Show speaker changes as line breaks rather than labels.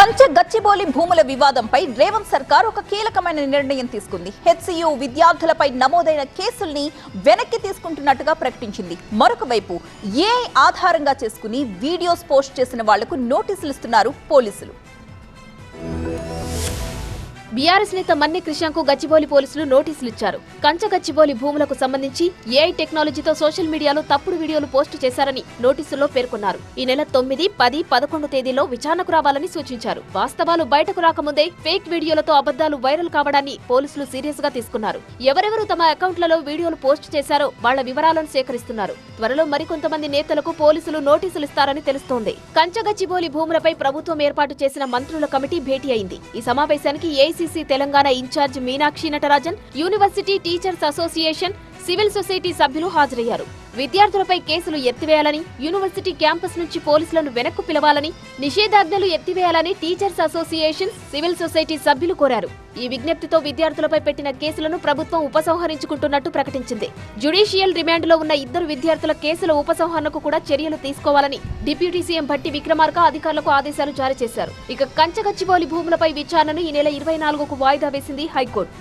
కంచె గచ్చిబౌలి భూముల వివాదంపై రేవంత్ సర్కార్ ఒక కీలకమైన నిర్ణయం తీసుకుంది. హెచ్సియు విద్యార్థులపై నమోదైన కేసుల్ని వెనక్కి తీసుకుంటున్నట్టుగా ప్రకటించింది. మరొక వైపు ఏ ఆధారంగా చేసుకుని వీడియోస్ పోస్ట్ చేసిన వాళ్ళకు నోటీసులు ఇస్తున్నారు పోలీసులు.
బీఆర్ఎస్ నేత మన్ని కృష్ణకు గచ్చిబౌలి పోలీసులు నోటీసులు ఇచ్చారు కంచ గచ్చిబౌలి భూములకు సంబంధించి ఏఐ టెక్నాలజీతో సోషల్ మీడియాలో తప్పుడు వీడియోలు పోస్టు చేశారని నోటీసుల్లో పేర్కొన్నారు. ఈ నెల తొమ్మిది పది పదకొండు తేదీలో విచారణకు రావాలని సూచించారు. వాస్తవాలు బయటకు రాకముందే ఫేక్ వీడియోలతో అబద్దాలు వైరల్ కావడాన్ని పోలీసులు సీరియస్గా తీసుకున్నారు. ఎవరెవరు తమ అకౌంట్లలో వీడియోలు పోస్ట్ చేశారో వాళ్ళ వివరాలను సేకరిస్తున్నారు. త్వరలో మరికొంతమంది నేతలకు పోలీసులు నోటీసులు ఇస్తారని తెలుస్తోంది కంచగచ్చిబౌలి భూములపై ప్రభుత్వం ఏర్పాటు చేసిన మంత్రుల కమిటీ భేటీ అయింది. ఈ సమావేశానికి AI AICC Telangana incharge Meenakshi Natarajan university teachers association civil society సభ్యులు హాజరయ్యారు. విద్యార్థులపై కేసులు ఎత్తివేయాలని యూనివర్సిటీ క్యాంపస్ నుంచి పోలీసులను వెనక్కు పిలవాలని నిషేధాజ్ఞలు ఎత్తివేయాలని టీచర్స్ అసోసియేషన్ సివిల్ సొసైటీ సభ్యులు కోరారు. ఈ విజ్ఞప్తితో విద్యార్థులపై పెట్టిన కేసులను ప్రభుత్వం ఉపసంహరించుకుంటున్నట్టు ప్రకటించింది. జ్యుడిషియల్ రిమాండ్లో ఉన్న ఇద్దరు విద్యార్థుల కేసుల ఉపసంహరణకు కూడా చర్యలు తీసుకోవాలని డిప్యూటీ సీఎం భట్టి విక్రమార్క అధికారులకు ఆదేశాలు జారీ చేశారు. ఇక కంచగచ్చిబౌలి భూములపై విచారణను ఈ నెల ఇరవై నాలుగుకు వాయిదా వేసింది హైకోర్టు.